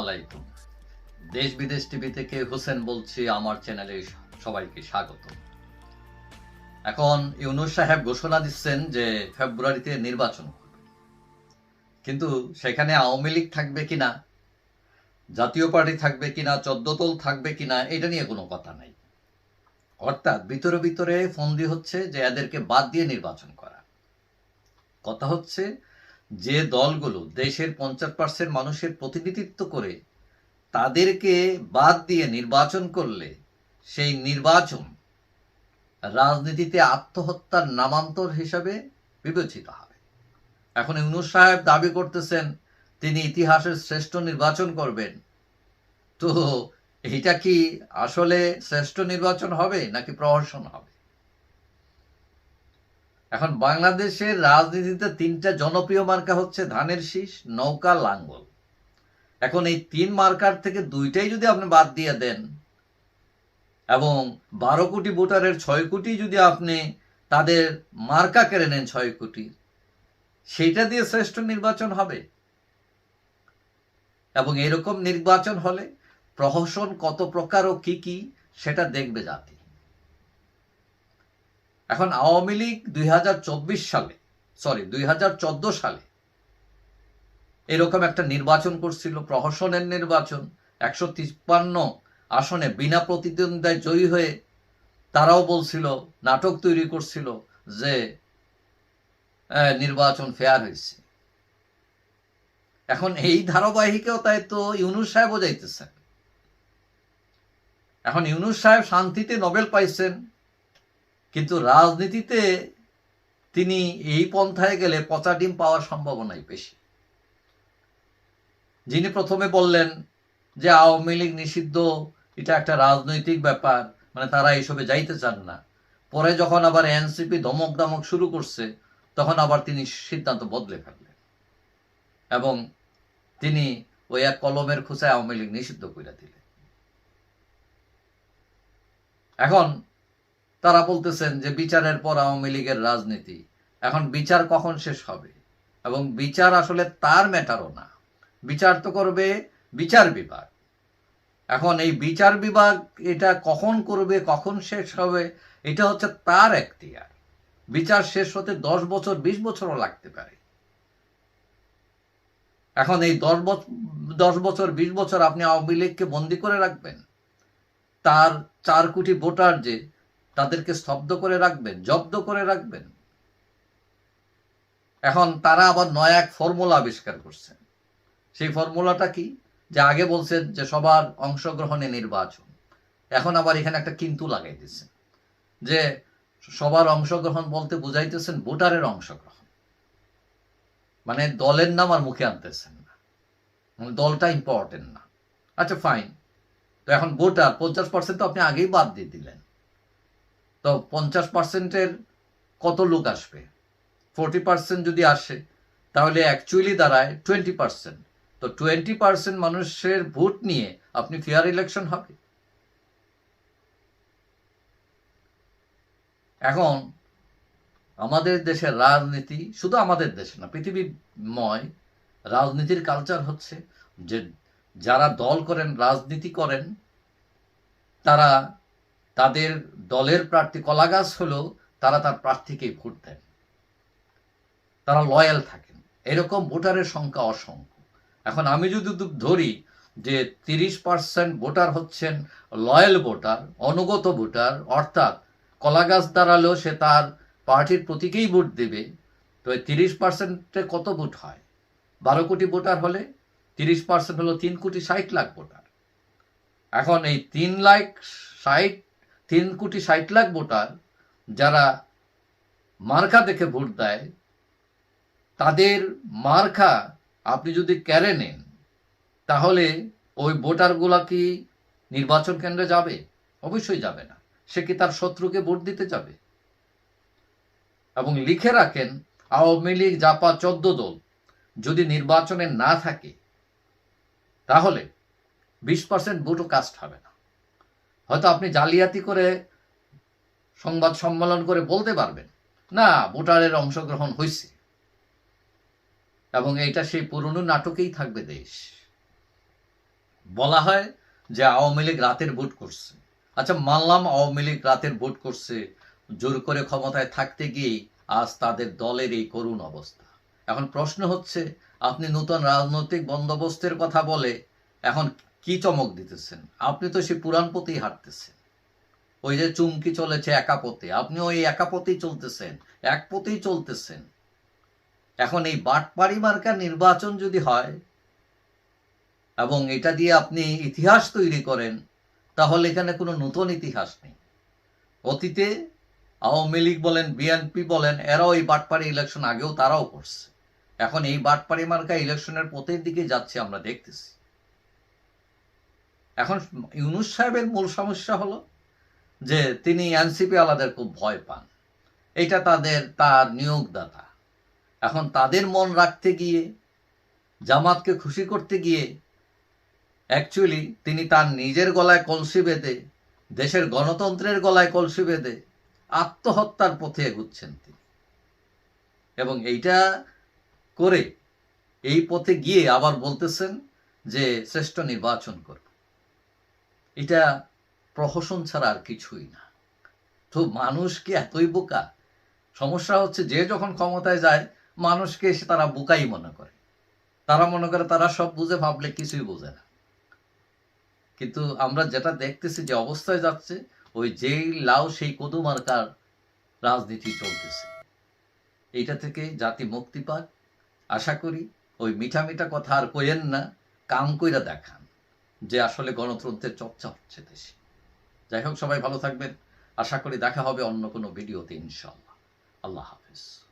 আলাইকুম। দেশ বিদেশ টিভি থেকে হোসেন বলছি, আমার চ্যানেলে সবাইকে স্বাগত। এখন ইউনুস সাহেব ঘোষণা দিচ্ছেন যে ফেব্রুয়ারিতে নির্বাচন কিন্তু সেখানে আওয়ামী লীগ থাকবে কিনা, জাতীয় পার্টি থাকবে কিনা চোদ্দতল থাকবে কিনা, এটা নিয়ে কোনো কথা নাই। অর্থাৎ ভিতরে ভিতরে ফন্দি হচ্ছে যে এদেরকে বাদ দিয়ে নির্বাচন করা। কথা হচ্ছে যে দলগুলো দেশের পঞ্চাশ পার্সেন্ট মানুষের প্রতিনিধিত্ব করে তাদেরকে বাদ দিয়ে নির্বাচন করলে সেই নির্বাচন রাজনীতিতে আত্মহত্যার নামান্তর হিসাবে বিবেচিত হবে। এখন ইউনুস সাহেব দাবি করতেছেন, তিনি ইতিহাসের শ্রেষ্ঠ নির্বাচন করবেন। তো এটা কি আসলে শ্রেষ্ঠ নির্বাচন হবে নাকি প্রহসন হবে? এখন বাংলাদেশের রাজনীতিতে তিনটা জনপ্রিয় মার্কা হচ্ছে ধানের শীষ, নৌকা, লাঙ্গল। এখন এই তিন মার্কার থেকে দুইটাই যদি আপনি বাদ দিয়ে দেন, এবং বারো কোটি ভোটারের ছয় কোটি যদি আপনি তাদের মার্কা কেড়ে নেন ছয় কোটি, সেইটা দিয়ে শ্রেষ্ঠ নির্বাচন হবে। এবং এরকম নির্বাচন হলে প্রহসন কত প্রকার ও কি কি, সেটা দেখবে জাতি। এখন আওয়ামী লীগ দুই হাজার চব্বিশ সালে সরি দুই হাজার চোদ্দ সালে এরকম একটা নির্বাচন করছিল, প্রহসনের নির্বাচন, একশো তিপ্পান্ন আসনে বিনা প্রতিদ্বন্দ্বিতায় জয়ী হয়ে তারাও বলছিল, নাটক তৈরি করছিল যে নির্বাচন ফেয়ার হয়েছে। এখন এই ধারাবাহিকতায় তো ইউনুস সাহেব যাইতেছেন। এখন ইউনুস সাহেব শান্তিতে নোবেল পাইছেন কিন্তু রাজনীতিতে তিনি এই পন্থায় গেলে পচা ডিম পাওয়ার সম্ভাবনাই বেশি। যিনি প্রথমে বললেন যে আওয়ামী লীগ নিষিদ্ধ, এটা একটা রাজনৈতিক ব্যাপার মানে তারা এইসবে যাইতে চান না। পরে যখন আবার এনসিপি ধমক দমক শুরু করছে, তখন আবার তিনি সিদ্ধান্ত বদলে ফেললেন। এবং তিনি ওই এক কলমের খুঁচায় আওয়ামী লীগ নিষিদ্ধ করে দিলেন। এখন তারা বলতেছেন যে বিচারের পর আওয়ামী লীগের রাজনীতি। এখন বিচার কখন শেষ হবে? এবং বিচার আসলে তার ম্যাটারও না। বিচার তো করবে বিচার বিভাগ। এখন এই বিচার বিভাগ এটা কখন করবে, কখন শেষ হবে, এটা হচ্ছে তার এখতিয়ার। বিচার শেষ হতে দশ বছর, বিশ বছরও লাগতে পারে। এখন এই দশ বছর দশ বছর, বিশ বছর আপনি আওয়ামী লীগকে বন্দি করে রাখবেন, তার চার কোটি ভোটার যে তাদেরকে স্তব্ধ করে রাখবেন, জব্দ করে রাখবেন। এখন তারা আবার নয় এক ফর্মুলা আবিষ্কার করছেন সেই ফর্মুলাটা কি? যে আগে বলছেন যে সবার অংশগ্রহণে নির্বাচন। এখন আবার এখানে একটা কিন্তু লাগাই দিচ্ছেন। যে সবার অংশগ্রহণ বলতে বুঝাইতেছেন ভোটারের অংশগ্রহণ। মানে দলের নাম আর মুখে আনতেছেন না। মানে দলটা ইম্পর্টেন্ট না। আচ্ছা ফাইন তো এখন ভোটার পঞ্চাশ পার্সেন্ট তো আপনি আগেই বাদ দিয়ে দিলেন। তো পঞ্চাশ পার্সেন্টের কত লোক আসবে? ফোরটি পার্সেন্ট যদি আসে, তাহলে অ্যাকচুয়ালি দাঁড়ায় টোয়েন্টি পার্সেন্ট তো টোয়েন্টি পার্সেন্ট মানুষের ভোট নিয়ে আপনি ফেয়ার ইলেকশন হবে। এখন আমাদের দেশের রাজনীতি শুধু আমাদের দেশে না, পৃথিবীময় রাজনীতির কালচার হচ্ছে যে যারা দল করেন, রাজনীতি করেন, তারা তাদের দলের প্রার্থী কলাগাছ হলেও তারা তার প্রার্থীকেই ভোট দেন। তারা লয়াল থাকেন। এরকম ভোটারের সংখ্যা অসংখ্য। এখন আমি যদি ধরি যে তিরিশ পার্সেন্ট ভোটার হচ্ছেন লয়াল ভোটার, অনুগত ভোটার, অর্থাৎ কলাগাছ দাঁড়ালেও সে তার পার্টির প্রতীকেই ভোট দেবে, তো তিরিশ পার্সেন্টে কত ভোট হয়? বারো কোটি ভোটার হলে তিরিশ পার্সেন্ট হলো তিন কোটি ষাট লাখ ভোটার। এখন এই তিন লাখ ষাট তিন কোটি ষাট লাখ ভোটার যারা মার্কা দেখে ভোট দেয়, তাদের মার্কা আপনি যদি কেড়ে নেন, তাহলে ওই ভোটারগুলা কি নির্বাচন কেন্দ্রে যাবে? অবশ্যই যাবে না। সে কি তার শত্রুকে ভোট দিতে যাবে? এবং লিখে রাখেন, আওয়ামী লীগ, জাপা, চোদ্দ দল যদি নির্বাচনে না থাকে, তাহলে বিশ পার্সেন্ট ভোটও কাস্ট হবে না। হয়তো আপনি জালিয়াতি করে সংবাদ সম্মেলন করে বলতে পারবেন। না, ভোটারের অংশগ্রহণ হয়েছে এবং এটা সেই পুরনো নাটকেই থাকবে দেশ। বলা হয় যে আওয়ামী লীগ রাতের ভোট করছে। আচ্ছা মানলাম আওয়ামী লীগ রাতের ভোট করছে। জোর করে ক্ষমতায় থাকতে গিয়ে আজ তাদের দলের এই করুণ অবস্থা। এখন প্রশ্ন হচ্ছে, আপনি নতুন রাজনৈতিক বন্দোবস্তের কথা বলে এখন কি চমক দিতেছেন? আপনি তো সে পুরাণ পথেই হাঁটতেছেন। ওই যে চুমকি চলেছে একা পথে, আপনি ওই একা পথেই চলতেছেন, এক পথেই চলতেছেন। এখন এই বাটপাড়ি মার্কা নির্বাচন যদি হয়, এবং এটা দিয়ে আপনি ইতিহাস তৈরি করেন, তাহলে এখানে কোনো নতুন ইতিহাস নেই। অতীতে আওয়ামী লীগ বলেন বিএনপি বলেন, এরাও এই বাটপাড়ি ইলেকশন আগেও তারাও করছে। এখন এই বাটপাড়ি মার্কা ইলেকশনের পথের দিকে যাচ্ছে, আমরা দেখতেছি। এখন ইউনুস সাহেবের মূল সমস্যা হলো যে তিনি এনসিপি আলাদের খুব ভয় পান। এটা তাদের, তার নিয়োগদাতা। এখন তাদের মন রাখতে গিয়ে, জামাতকে খুশি করতে গিয়ে অ্যাকচুয়ালি তিনি তার নিজের গলায় কলসি বেঁধে, দেশের গণতন্ত্রের গলায় কলসি বেঁধে, আত্মহত্যার পথে এগুচ্ছেন তিনি। এবং এইটা করে এই পথে গিয়ে আবার বলতেছেন যে শ্রেষ্ঠ নির্বাচন করব। এটা প্রহসন ছাড়া আর কিছুই না। তো মানুষ কি এতই বোকা? সমস্যা হচ্ছে যে যখন ক্ষমতায় যায়, মানুষকে এসে তারা বোকাই মনে করে। তারা মনে করে তারা সব বুঝে ভাবলে কিছুই বোঝে না। কিন্তু আমরা যেটা দেখতেছি, যে অবস্থায় যাচ্ছে, ওই যেই লাউ, সেই কদু মার্কার রাজনীতি চলতেছে। এইটা থেকে জাতি মুক্তি পাক। আশা করি ওই মিঠা মিঠা কথা আর কইেন না, কাম কইরা দেখান। যে আসলে গণতন্ত্রের চর্চা হচ্ছে দেশে। যাই হোক, সবাই ভালো থাকবেন। আশা করি দেখা হবে অন্য কোনো ভিডিওতে ইনশাল্লাহ আল্লাহ হাফিজ।